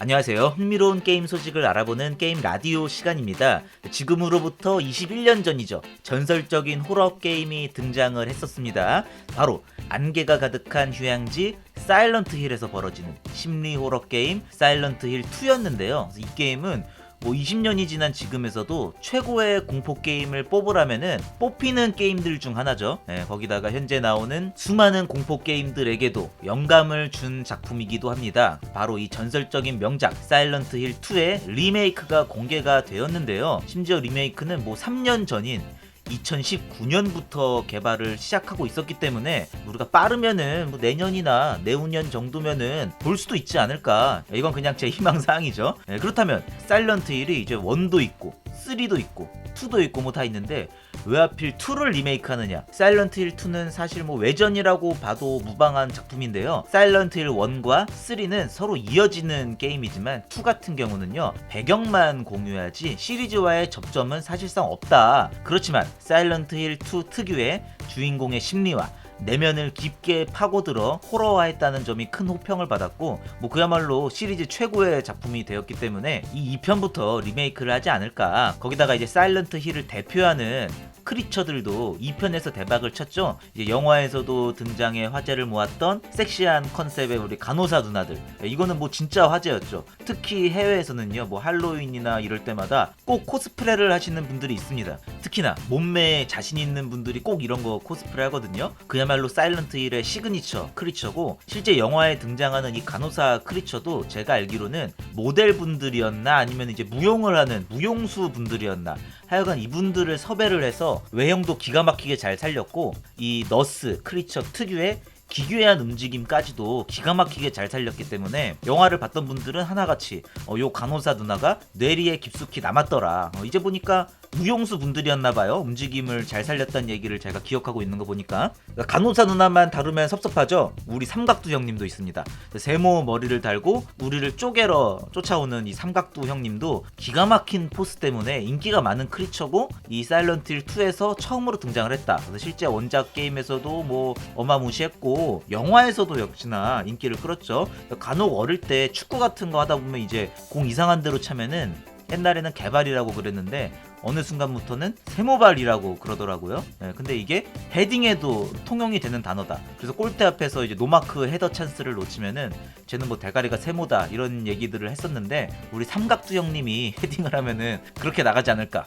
안녕하세요. 흥미로운 게임 소식을 알아보는 게임 라디오 시간입니다. 지금으로부터 21년 전이죠. 전설적인 호러 게임이 등장을 했었습니다. 바로 안개가 가득한 휴양지 사일런트 힐에서 벌어지는 심리 호러 게임 사일런트 힐 2였는데요. 이 게임은 뭐 20년이 지난 지금에서도 최고의 공포 게임을 뽑으라면은 뽑히는 게임들 중 하나죠. 예, 거기다가 현재 나오는 수많은 공포 게임들에게도 영감을 준 작품이기도 합니다. 바로 이 전설적인 명작 사일런트 힐 2의 리메이크가 공개가 되었는데요. 심지어 리메이크는 뭐 3년 전인 2019년부터 개발을 시작하고 있었기 때문에 우리가 빠르면은 뭐 내년이나 내후년 정도면은 볼 수도 있지 않을까. 이건 그냥 제 희망사항이죠. 예, 그렇다면 사일런트 힐이 이제 원도 있고 3도 있고 2도 있고 뭐 다 있는데 왜 하필 2를 리메이크하느냐? 사일런트 힐 2는 사실 뭐 외전이라고 봐도 무방한 작품인데요. 사일런트 힐 1과 3는 서로 이어지는 게임이지만 2 같은 경우는요. 배경만 공유하지 시리즈와의 접점은 사실상 없다. 그렇지만 사일런트 힐 2 특유의 주인공의 심리와 내면을 깊게 파고들어 호러화했다는 점이 큰 호평을 받았고 뭐 그야말로 시리즈 최고의 작품이 되었기 때문에 이 2편부터 리메이크를 하지 않을까. 거기다가 이제 사일런트 힐을 대표하는 크리처들도 2편에서 대박을 쳤죠. 이제 영화에서도 등장해 화제를 모았던 섹시한 컨셉의 우리 간호사 누나들. 이거는 뭐 진짜 화제였죠. 특히 해외에서는요, 뭐 할로윈이나 이럴 때마다 꼭 코스프레를 하시는 분들이 있습니다. 특히나 몸매에 자신 있는 분들이 꼭 이런 거 코스프레 하거든요. 그야말로 사일런트 힐의 시그니처 크리처고 실제 영화에 등장하는 이 간호사 크리처도 제가 알기로는 모델 분들이었나 아니면 이제 무용을 하는 무용수 분들이었나 하여간 이분들을 섭외를 해서 외형도 기가 막히게 잘 살렸고 이 너스 크리처 특유의 기괴한 움직임까지도 기가 막히게 잘 살렸기 때문에 영화를 봤던 분들은 하나같이 어, 요 간호사 누나가 뇌리에 깊숙이 남았더라. 어, 이제 보니까 무용수 분들이었나봐요. 움직임을 잘 살렸다는 얘기를 제가 기억하고 있는 거 보니까 그러니까 간호사 누나만 다루면 섭섭하죠. 우리 삼각두 형님도 있습니다. 세모 머리를 달고 우리를 쪼개러 쫓아오는 이 삼각두 형님도 기가 막힌 포스 때문에 인기가 많은 크리처고 이 사일런트 힐 2에서 처음으로 등장을 했다. 실제 원작 게임에서도 뭐 어마무시했고 영화에서도 역시나 인기를 끌었죠. 간혹 어릴 때 축구 같은 거 하다 보면 이제 공 이상한 데로 차면은 옛날에는 개발이라고 그랬는데 어느 순간부터는 세모발이라고 그러더라고요. 예, 근데 이게 헤딩에도 통용이 되는 단어다. 그래서 골대 앞에서 이제 노마크 헤더 찬스를 놓치면은 쟤는 뭐 대가리가 세모다 이런 얘기들을 했었는데 우리 삼각두 형님이 헤딩을 하면은 그렇게 나가지 않을까.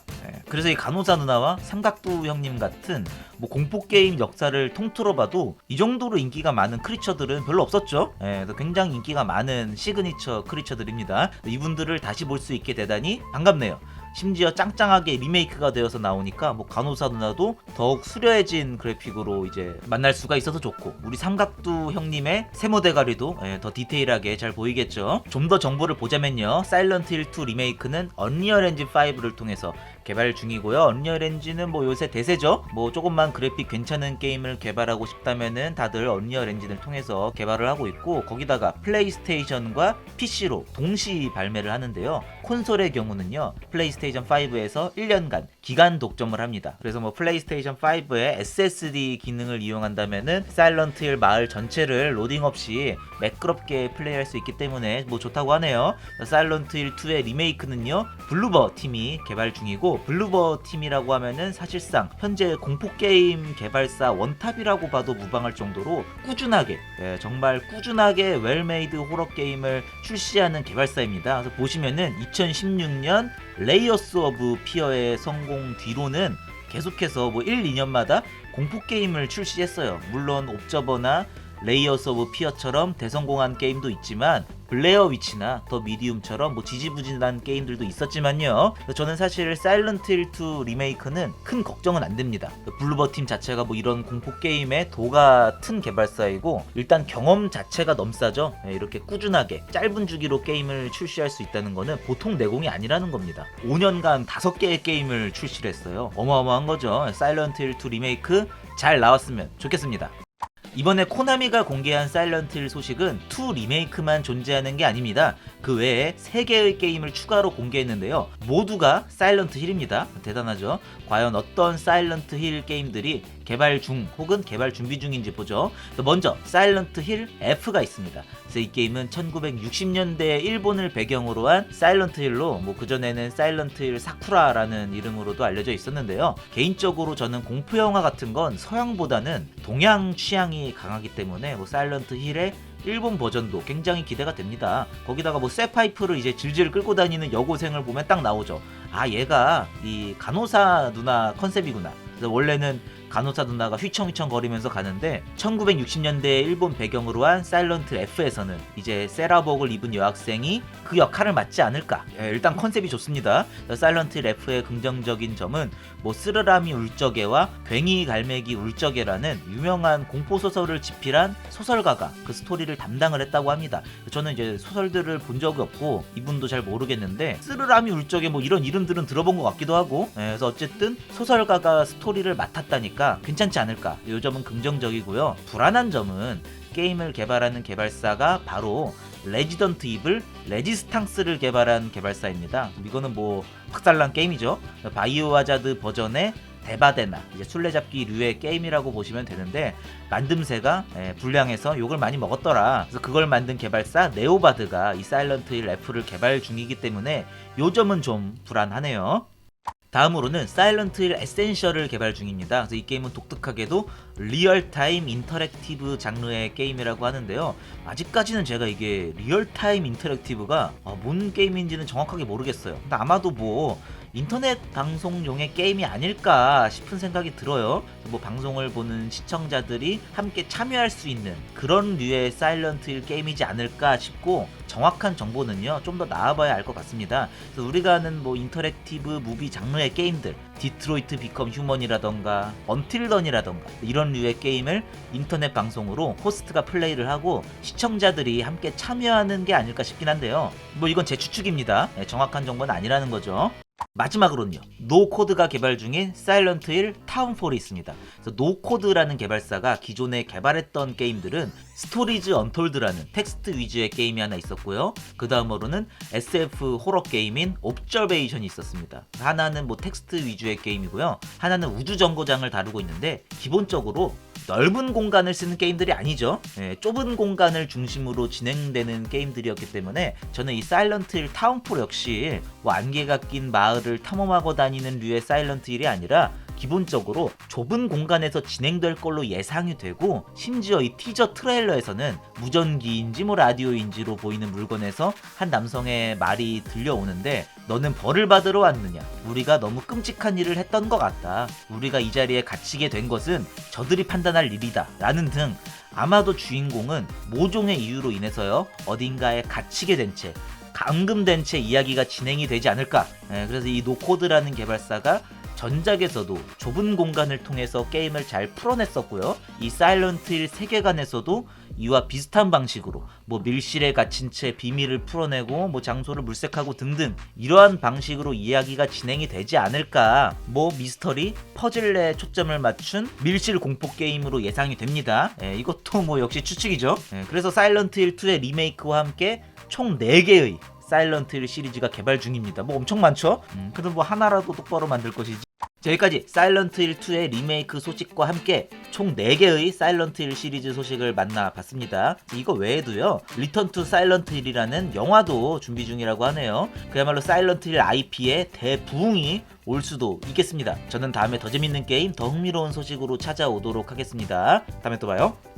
예, 그래서 이 간호사 누나와 삼각두 형님 같은 뭐 공포 게임 역사를 통틀어 봐도 이 정도로 인기가 많은 크리처들은 별로 없었죠. 예, 굉장히 인기가 많은 시그니처 크리처들입니다. 이분들을 다시 볼 수 있게 되다니 반갑네요. 심지어 짱짱하게 리메이크가 되어서 나오니까 뭐 간호사 누나도 더욱 수려해진 그래픽으로 이제 만날 수가 있어서 좋고 우리 삼각두 형님의 세모 대가리도 예, 더 디테일하게 잘 보이겠죠. 좀 더 정보를 보자면요. 사일런트 힐 2 리메이크는 언리얼 엔진 5를 통해서 개발 중이고요. 언리얼 엔진은 뭐 요새 대세죠. 뭐 조금만 그래픽 괜찮은 게임을 개발하고 싶다면은 다들 언리얼 엔진을 통해서 개발을 하고 있고 거기다가 플레이스테이션과 PC로 동시 발매를 하는데요. 콘솔의 경우는요. 플레이스테이션 5에서 1년간 기간 독점을 합니다. 그래서 뭐 플레이스테이션 5의 SSD 기능을 이용한다면은 사일런트 힐 마을 전체를 로딩 없이 매끄럽게 플레이할 수 있기 때문에 뭐 좋다고 하네요. 사일런트 힐 2의 리메이크는요. 블루버 팀이 개발 중 블루버 팀이라고 하면은 사실상 현재 공포 게임 개발사 원탑이라고 봐도 무방할 정도로 꾸준하게 예, 정말 꾸준하게 웰메이드 호러 게임을 출시하는 개발사입니다. 그래서 보시면은 2016년 레이어스 오브 피어의 성공 뒤로는 계속해서 뭐 1, 2년마다 공포 게임을 출시했어요. 물론 옵저버나 레이어스 오브 피어처럼 대성공한 게임도 있지만 블레어 위치나 더 미디움처럼 뭐 지지부진한 게임들도 있었지만요. 저는 사실 사일런트 힐 2 리메이크는 큰 걱정은 안 됩니다. 블루버 팀 자체가 뭐 이런 공포 게임의 도 같은 개발사이고 일단 경험 자체가 넘사죠. 네, 이렇게 꾸준하게 짧은 주기로 게임을 출시할 수 있다는 거는 보통 내공이 아니라는 겁니다. 5년간 5개의 게임을 출시를 했어요. 어마어마한 거죠. 사일런트 힐 2 리메이크 잘 나왔으면 좋겠습니다. 이번에 코나미가 공개한 사일런트 힐 소식은 2 리메이크만 존재하는 게 아닙니다. 그 외에 3개의 게임을 추가로 공개했는데요. 모두가 사일런트 힐입니다. 대단하죠? 과연 어떤 사일런트 힐 게임들이 개발 중 혹은 개발 준비 중인지 보죠. 먼저 사일런트 힐 F가 있습니다. 그래서 이 게임은 1960년대 일본을 배경으로 한 사일런트 힐로 뭐 그전에는 사일런트 힐 사쿠라라는 이름으로도 알려져 있었는데요. 개인적으로 저는 공포 영화 같은 건 서양보다는 동양 취향이 강하기 때문에 뭐 사일런트 힐의 일본 버전도 굉장히 기대가 됩니다. 거기다가 뭐 쇠파이프를 이제 질질 끌고 다니는 여고생을 보면 딱 나오죠. 아 얘가 이 간호사 누나 컨셉이구나. 그래서 원래는 간호사 누나가 휘청휘청 거리면서 가는데 1960년대 일본 배경으로 한 사일런트 F에서는 이제 세라복을 입은 여학생이 그 역할을 맡지 않을까. 예, 일단 컨셉이 좋습니다. 사일런트 F의 긍정적인 점은 뭐 쓰르라미 울적애와 괭이 갈매기 울적애라는 유명한 공포 소설을 집필한 소설가가 그 스토리를 담당을 했다고 합니다. 저는 이제 소설들을 본 적이 없고 이분도 잘 모르겠는데 쓰르라미 울적애 뭐 이런 이름들은 들어본 것 같기도 하고 예, 그래서 어쨌든 소설가가 스토리를 맡았다니까 괜찮지 않을까. 이 점은 긍정적이고요. 불안한 점은 게임을 개발하는 개발사가 바로 레지던트 이블 레지스탕스를 개발한 개발사입니다. 이거는 뭐 박살난 게임이죠. 바이오 하자드 버전의 데바데나 이제 술래잡기 류의 게임이라고 보시면 되는데 만듦새가 예, 불량해서 욕을 많이 먹었더라. 그래서 그걸 만든 개발사 네오바드가 이 사일런트 힐 F를 개발 중이기 때문에 요 점은 좀 불안하네요. 다음으로는 사일런트 힐 에센셜을 개발 중입니다. 그래서 이 게임은 독특하게도 리얼타임 인터랙티브 장르의 게임이라고 하는데요. 아직까지는 제가 이게 리얼타임 인터랙티브가 어, 뭔 게임인지는 정확하게 모르겠어요. 근데 아마도 뭐 인터넷 방송용의 게임이 아닐까 싶은 생각이 들어요. 뭐 방송을 보는 시청자들이 함께 참여할 수 있는 그런 류의 사일런트 힐 게임이지 않을까 싶고 정확한 정보는요 좀 더 나와봐야 알 것 같습니다. 그래서 우리가 아는 뭐 인터랙티브 무비 장르의 게임들 디트로이트 비컴 휴먼이라던가 언틸런이라던가 이런 류의 게임을 인터넷 방송으로 호스트가 플레이를 하고 시청자들이 함께 참여하는 게 아닐까 싶긴 한데요. 뭐 이건 제 추측입니다. 네, 정확한 정보는 아니라는 거죠. 마지막으로는요. 노코드가 개발 중인 사일런트 힐 타운폴이 있습니다. 노코드라는 개발사가 기존에 개발했던 게임들은 스토리즈 언톨드라는 텍스트 위주의 게임이 하나 있었고요. 그 다음으로는 SF 호러 게임인 옵저베이션이 있었습니다. 하나는 뭐 텍스트 위주의 게임이고요. 하나는 우주 정거장을 다루고 있는데 기본적으로 넓은 공간을 쓰는 게임들이 아니죠. 예, 좁은 공간을 중심으로 진행되는 게임들이었기 때문에 저는 이 사일런트 힐 타운폴 역시 뭐 안개가 낀 마을을 탐험하고 다니는 류의 사일런트 힐이 아니라 기본적으로 좁은 공간에서 진행될 걸로 예상이 되고 심지어 이 티저 트레일러에서는 무전기인지 뭐 라디오인지로 보이는 물건에서 한 남성의 말이 들려오는데 너는 벌을 받으러 왔느냐? 우리가 너무 끔찍한 일을 했던 것 같다. 우리가 이 자리에 갇히게 된 것은 저들이 판단할 일이다. 라는 등 아마도 주인공은 모종의 이유로 인해서요 어딘가에 갇히게 된채 감금된 채 이야기가 진행이 되지 않을까. 예, 그래서 이 노코드라는 개발사가 전작에서도 좁은 공간을 통해서 게임을 잘 풀어냈었고요. 이 사일런트 힐 세계관에서도 이와 비슷한 방식으로 뭐 밀실에 갇힌 채 비밀을 풀어내고 뭐 장소를 물색하고 등등 이러한 방식으로 이야기가 진행이 되지 않을까 뭐 미스터리 퍼즐에 초점을 맞춘 밀실 공포 게임으로 예상이 됩니다. 예, 이것도 뭐 역시 추측이죠. 예, 그래서 사일런트 힐 2의 리메이크와 함께 총 4개의 사일런트 힐 시리즈가 개발 중입니다. 뭐 엄청 많죠? 음, 그래도 뭐 하나라도 똑바로 만들 것이지. 자, 여기까지 사일런트 힐 2의 리메이크 소식과 함께 총 4개의 사일런트 힐 시리즈 소식을 만나봤습니다. 이거 외에도요, 리턴 투 사일런트 힐이라는 영화도 준비 중이라고 하네요. 그야말로 사일런트 힐 IP의 대부흥이 올 수도 있겠습니다. 저는 다음에 더 재밌는 게임, 더 흥미로운 소식으로 찾아오도록 하겠습니다. 다음에 또 봐요.